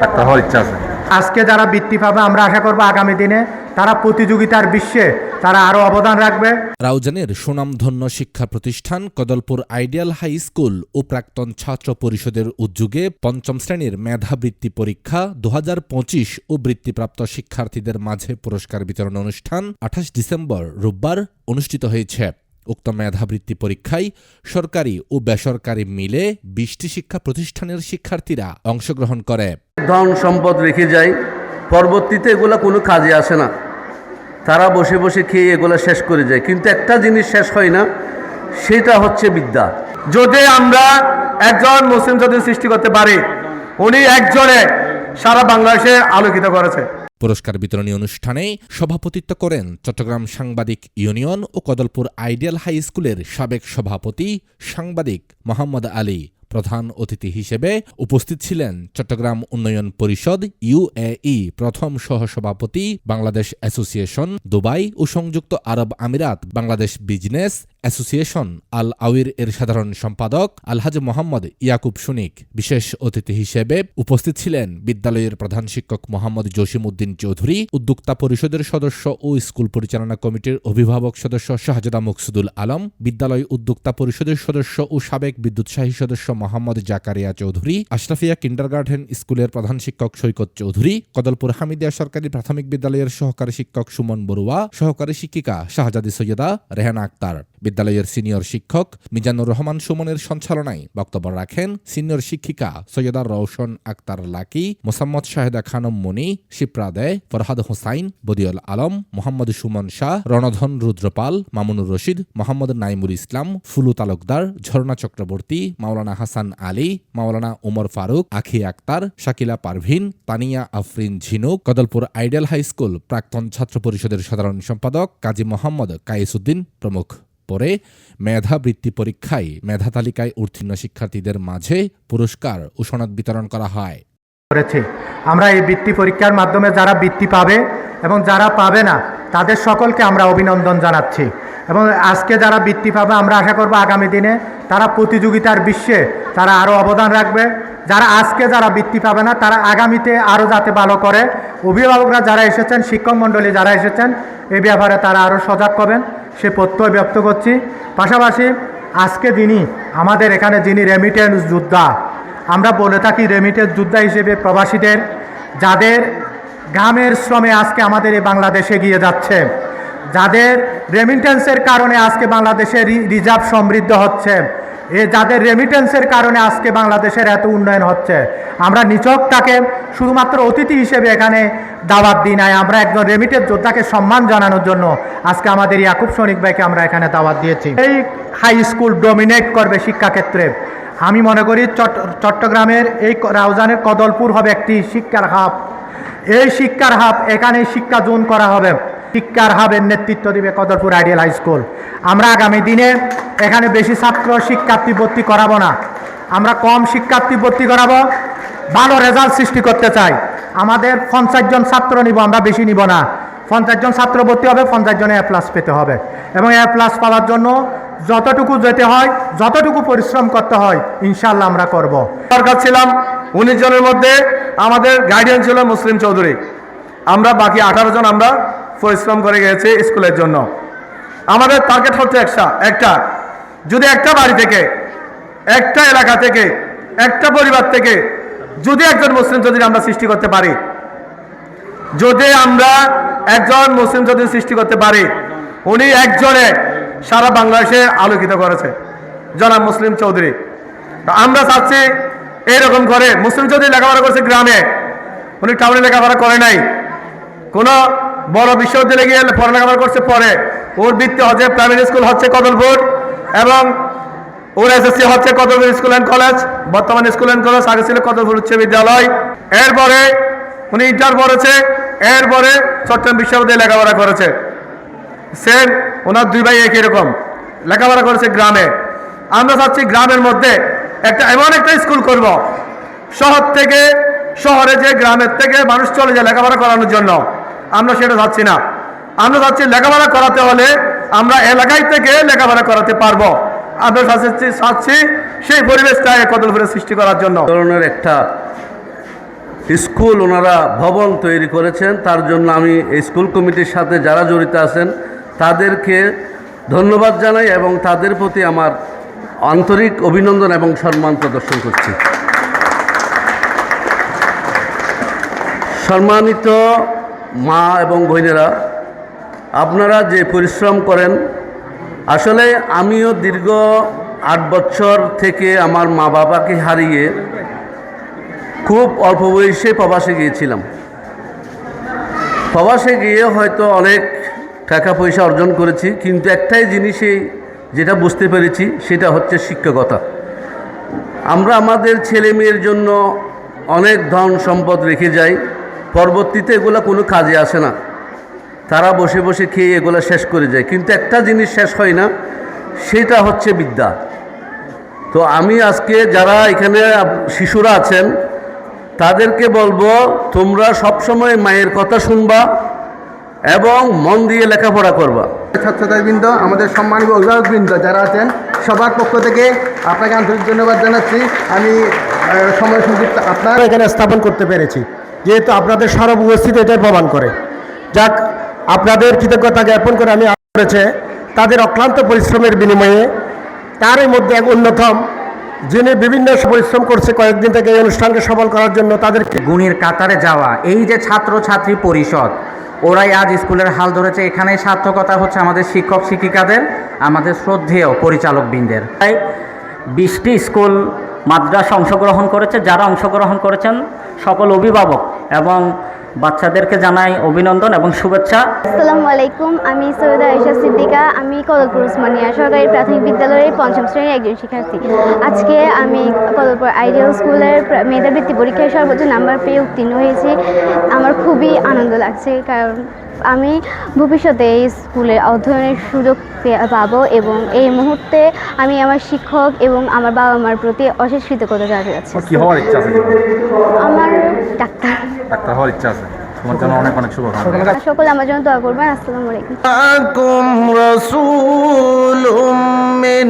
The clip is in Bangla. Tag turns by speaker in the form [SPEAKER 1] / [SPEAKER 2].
[SPEAKER 1] ডাক্তার হওয়ার ইচ্ছা আছে।
[SPEAKER 2] আজকে যারা বৃত্তি পাবে আমরা আশা করব আগামী দিনে তারা প্রতিযোগিতার বিশ্বে তারা আরও অবদান রাখবে।
[SPEAKER 3] রাউজানের সুনামধন্য শিক্ষা প্রতিষ্ঠান কদলপুর আইডিয়াল হাই স্কুল ও প্রাক্তন ছাত্র পরিষদের উদ্যোগে পঞ্চম শ্রেণির মেধাবৃত্তি পরীক্ষা দু হাজার পঁচিশ ও বৃত্তিপ্রাপ্ত শিক্ষার্থীদের মাঝে পুরস্কার বিতরণ অনুষ্ঠান আঠাশ ডিসেম্বর রোববার অনুষ্ঠিত হয়েছে। উক্ত মেধাবৃত্তি পরীক্ষায় সরকারি ও বেসরকারি মিলে বিশটি শিক্ষা প্রতিষ্ঠানের শিক্ষার্থীরা অংশগ্রহণ করে।
[SPEAKER 4] ধন সম্পদ রেখে যায় পরবর্তীতে এগুলো কোনো কাজে আসে না। তারা বসে বসে খেয়ে এগুলো শেষ করে যায়। কিন্তু একটা জিনিস শেষ হয় না, সেটা হচ্ছে বিদ্যা।
[SPEAKER 5] যদি আমরা একজন মুসলিম যদি সৃষ্টি করতে পারি, উনি একজনে সারা বাংলাদেশে আলোকিত করেছে।
[SPEAKER 3] পুরস্কার বিতরণী অনুষ্ঠানে সভাপতিত্ব করেন চট্টগ্রাম সাংবাদিক ইউনিয়ন ও কদলপুর আইডিয়াল হাই স্কুলের সাবেক সভাপতি সাংবাদিক মোহাম্মদ আলী। প্রধান অতিথি হিসেবে উপস্থিত ছিলেন চট্টগ্রাম উন্নয়ন পরিষদ ইউএই প্রথম সহসভাপতি, বাংলাদেশ অ্যাসোসিয়েশন, দুবাই ও সংযুক্ত আরব আমিরাত, বাংলাদেশ বিজনেস অ্যাসোসিয়েশন আল আউির এর সাধারণ সম্পাদক আলহাজ মোহাম্মদ ইয়াকুব সুনিক। বিশেষ অতিথি হিসেবে উপস্থিত ছিলেন বিদ্যালয়ের প্রধান শিক্ষক মোহাম্মদ জসিম উদ্দিন চৌধুরী, উদ্যোক্তা পরিষদের সদস্য ও স্কুল পরিচালনা কমিটির অভিভাবক সদস্য শাহজাদা মকসুদুল আলম, বিদ্যালয় উদ্যোক্তা পরিষদের সদস্য ও সাবেক বিদ্যুৎসাহী সদস্য মোহাম্মদ জাকারিয়া চৌধুরী, আশরাফিয়া কিন্ডারগার্ডেন স্কুলের প্রধান শিক্ষক সৈকত চৌধুরী, কদলপুর হামিদিয়া সরকারি প্রাথমিক বিদ্যালয়ের সহকারী শিক্ষক সুমন বড়ুয়া, সহকারী শিক্ষিকা শাহজাদি সৈয়দা রেহানা আক্তার। বিদ্যালয়ের সিনিয়র শিক্ষক মিজানুর রহমান সুমনের সঞ্চালনায় বক্তব্য রাখেন সিনিয়র শিক্ষিকা Syeda Roushan Akter Lucky, Mosammat Shaheda Khanam Moni, Shipra Dey Farhad Hossain, Badiul Alam, Mohammad Sumon Shah, Randhan Rudrapal, Mamunur Rashid, Mohammad Naimul Islam, Fulu Talukdar, Jharna Chakraborty, Maulana Hasan Ali, Maulana Umar Faruk, Akhi Akter, Shakila Parvin, Tania Afrin Jhinu, Kadalpur ideal high school, প্রাক্তন ছাত্র পরিষদের সাধারণ সম্পাদক কাজী মোহাম্মদ কায়েসুদ্দিন প্রমুখ। পরে মেধাবৃত্তি পরীক্ষায় মেধা তালিকায় উত্তীর্ণ শিক্ষার্থীদের মাঝে পুরস্কার ও সনদ বিতরণ করা হয়।
[SPEAKER 2] করেছে। আমরা এই বৃত্তি পরীক্ষার মাধ্যমে যারা বৃত্তি পাবে এবং যারা পাবে না, তাদের সকলকে আমরা অভিনন্দন জানাচ্ছি। এবং আজকে যারা বৃত্তি পাবে, আমরা আশা করব আগামী দিনে তারা প্রতিযোগিতার বিশ্বে তারা আরও অবদান রাখবে। যারা আজকে যারা বৃত্তি পাবে না, তারা আগামীতে আরও যাতে ভালো করে। অভিভাবকরা যারা এসেছেন, শিক্ষক মণ্ডলী যারা এসেছেন এই ব্যাপারে তারা আরও সজাগ হবেন। সে প্রত্যয় ব্যক্ত করছি। পাশাপাশি আজকে দিনই আমাদের এখানে যিনি রেমিটেন্স যোদ্ধা, আমরা বলে থাকি রেমিটেন্স যোদ্ধা হিসেবে প্রবাসীদের, যাদের গ্রামের শ্রমে আজকে আমাদের এই বাংলাদেশে গিয়ে যাচ্ছে, যাদের রেমিটেন্সের কারণে আজকে বাংলাদেশের রিজার্ভ সমৃদ্ধ হচ্ছে এ যাদের রেমিটেন্সের কারণে আজকে বাংলাদেশের এত উন্নয়ন হচ্ছে, আমরা নিচক তাকে শুধুমাত্র অতিথি হিসেবে এখানে দাওয়াত দিই নাই, আমরা একজন রেমিটেন্স যোদ্ধাকে সম্মান জানানোর জন্য আজকে আমাদের ইয়াকুব সনিক ভাইকে আমরা এখানে দাওয়াত দিয়েছি। এই হাই স্কুল ডোমিনেট করবে শিক্ষাক্ষেত্রে। আমি মনে করি চট্ট- চট্টগ্রামের এই রাউজানের কদলপুর হবে একটি শিক্ষার হাব এই শিক্ষার হাব এখানে শিক্ষা জোন করা হবে। শিক্ষার হাবের নেতৃত্ব দিবে কদলপুর আইডিয়াল হাই স্কুল। আমরা আগামী দিনে এখানে বেশি ছাত্র শিক্ষার্থী ভর্তি করাবো না। আমরা কম শিক্ষার্থী ভর্তি করাবো, ভালো রেজাল্ট সৃষ্টি করতে চাই। আমাদের পঞ্চাশ জন ছাত্র নিব, আমরা বেশি নিব না। পঞ্চাশ জন ছাত্র ভর্তি হবে, পঞ্চাশ জনে এ প্লাস পেতে হবে। এবং এ প্লাস পাওয়ার জন্য যতটুকু যেতে হয়, যতটুকু পরিশ্রম করতে হয় ইনশাল্লাহ আমরা করব।
[SPEAKER 5] সরকার ছিলাম উনিশ জনের মধ্যে আমাদের গার্ডিয়ান ছিল মুসলিম চৌধুরী। আমরা বাকি আঠারো জন আমরা পরিশ্রম করে গেছে স্কুলের জন্য। আমাদের টার্গেট হচ্ছে একটা একটা। যদি একটা বাড়ি থেকে, একটা এলাকা থেকে, একটা পরিবার থেকে, যদি একজন মুসলিম চৌধুরী আমরা সৃষ্টি করতে পারি, যদি আমরা একজন মুসলিম চৌধুরী সৃষ্টি করতে পারি, উনি একজনে সারা বাংলাদেশে আলোকিত করেছে। জনাব মুসলিম চৌধুরী। আমরা চাচ্ছি এইরকম করে, মুসলিম চৌধুরী লেখাপড়া করছে গ্রামে, উনি টাউনে লেখাপড়া করে নাই। কোনো বড় বিশ্ববিদ্যালয়ে গিয়ে পড়া লেখাপড়া করছে পরে। ওর বৃত্তি হচ্ছে প্রাইমারি স্কুল হচ্ছে কদলপুর এবং ওর এসএসসি হচ্ছে কদলপুর স্কুল অ্যান্ড কলেজ বর্তমান স্কুল অ্যান্ড কলেজ আগে ছিল কদলপুর উচ্চ বিদ্যালয়। এরপরে উনি ইন্টার পড়েছে, এরপরে চট্টগ্রাম বিশ্ববিদ্যালয়ে লেখাপড়া করেছে। সেম ওনার দুই ভাই একই রকম। লেখাপড়া করেছে গ্রামে। আমরা চাচ্ছি গ্রামের মধ্যে একটা এমন একটা স্কুল করব। শহর থেকে, শহরে যে গ্রামের থেকে মানুষ চলে যায় লেখাপড়া করানোর জন্য। আমরা সেটা চাচ্ছি না। আমরা চাচ্ছি লেখাপড়া করাতে হলে আমরা এলাকায় থেকে লেখাপড়া করাতে পারব। আমরা চাচ্ছি সেই পরিবেশটা কদলপুরে সৃষ্টি করার জন্য।
[SPEAKER 4] ধরনের একটা স্কুল ওনারা ভবন তৈরি করেছেন, তার জন্য আমি এই স্কুল কমিটির সাথে যারা জড়িত আছেন, তাদেরকে ধন্যবাদ জানাই এবং তাদের প্রতি আমার আন্তরিক অভিনন্দন এবং সম্মান প্রদর্শন করছি। সম্মানিত মা এবং বোনেরা, আপনারা যে পরিশ্রম করেন, আসলে আমিও দীর্ঘ আট বছর থেকে আমার মা বাবাকে হারিয়ে খুব অল্প বয়সে প্রবাসে গিয়েছিলাম। প্রবাসে গিয়ে হয়তো অনেক টাকা পয়সা অর্জন করেছি, কিন্তু একটাই জিনিসে যেটা বুঝতে পেরেছি, সেটা হচ্ছে শিক্ষকতা। আমরা আমাদের ছেলে মেয়ের জন্য অনেক ধন সম্পদ রেখে যাই পরবর্তীতে এগুলো কোনো কাজে আসে না। তারা বসে বসে খেয়ে এগুলো শেষ করে যায়। কিন্তু একটা জিনিস শেষ হয় না সেটা হচ্ছে বিদ্যা। তো আমি আজকে যারা এখানে শিশুরা আছেন তাদেরকে বলব তোমরা সবসময় মায়ের কথা শুনবা এবং মন দিয়ে লেখাপড়া করবা।
[SPEAKER 1] ছাত্রছাত্রীবৃন্দ আমাদের সম্মানিত অভিভাবকবৃন্দ যারা আছেন সবার পক্ষ থেকে আপনাকে আন্তরিক ধন্যবাদ জানাচ্ছি। আমি সময় সংক্ষিপ্ত আপনার
[SPEAKER 2] এখানে স্থাপন করতে পেরেছি। যেহেতু আপনাদের সরব উপস্থিতি এটাই প্রমাণ করে। যাক, আপনাদের কৃতজ্ঞতা জ্ঞাপন করে আমি করেছে, তাদের অক্লান্ত পরিশ্রমের বিনিময়ে তারই মধ্যে এক অন্যতম, যিনি বিভিন্ন পরিশ্রম করছে কয়েকদিন থেকে এই অনুষ্ঠানকে সফল করার জন্য তাদেরকে
[SPEAKER 6] গুণের কাতারে যাওয়া, এই যে ছাত্র ছাত্রী পরিষদ, ওরাই আজ স্কুলের হাল ধরেছে। এখানেই সার্থকতা হচ্ছে আমাদের শিক্ষক শিক্ষিকাদের, আমাদের শ্রদ্ধেয় পরিচালক বৃন্দের
[SPEAKER 7] তাই বিশটি স্কুল মাদ্রাসা অংশগ্রহণ করেছে, যারা অংশগ্রহণ করেছেন সকল অভিভাবক এবং বাচ্চাদেরকে জানাই অভিনন্দন এবং শুভেচ্ছা।
[SPEAKER 8] আসসালামু আলাইকুম আমি সৈয়দা আয়েশা সিদ্দিকা আমি কদলপুর উসমানিয়া সরকারি প্রাথমিক বিদ্যালয়ের পঞ্চম শ্রেণির একজন শিক্ষার্থী। আজকে আমি কদলপুর আইডিয়াল স্কুলের প্রা- মেধা বৃত্তি পরীক্ষায় সর্বোচ্চ নাম্বার পেয়ে উত্তীর্ণ হয়েছি। আমার খুবই আনন্দ লাগছে কারণ আমি ভবিষ্যতে এই স্কুলে অধ্যয়নের সুযোগ পাবো এবং এই মুহূর্তে আমি আমার শিক্ষক এবং আমার বাবা মার প্রতি অশেষ কৃতজ্ঞতা জানাতে যাচ্ছি আমার ডাক্তার।
[SPEAKER 5] ডাক্তার হওয়ার ইচ্ছা আছে। তোমার জন্য অনেক অনেক শুভকামনা।
[SPEAKER 8] সকলে আমার জন্য দোয়া করবেন। আসসালামু আলাইকুম।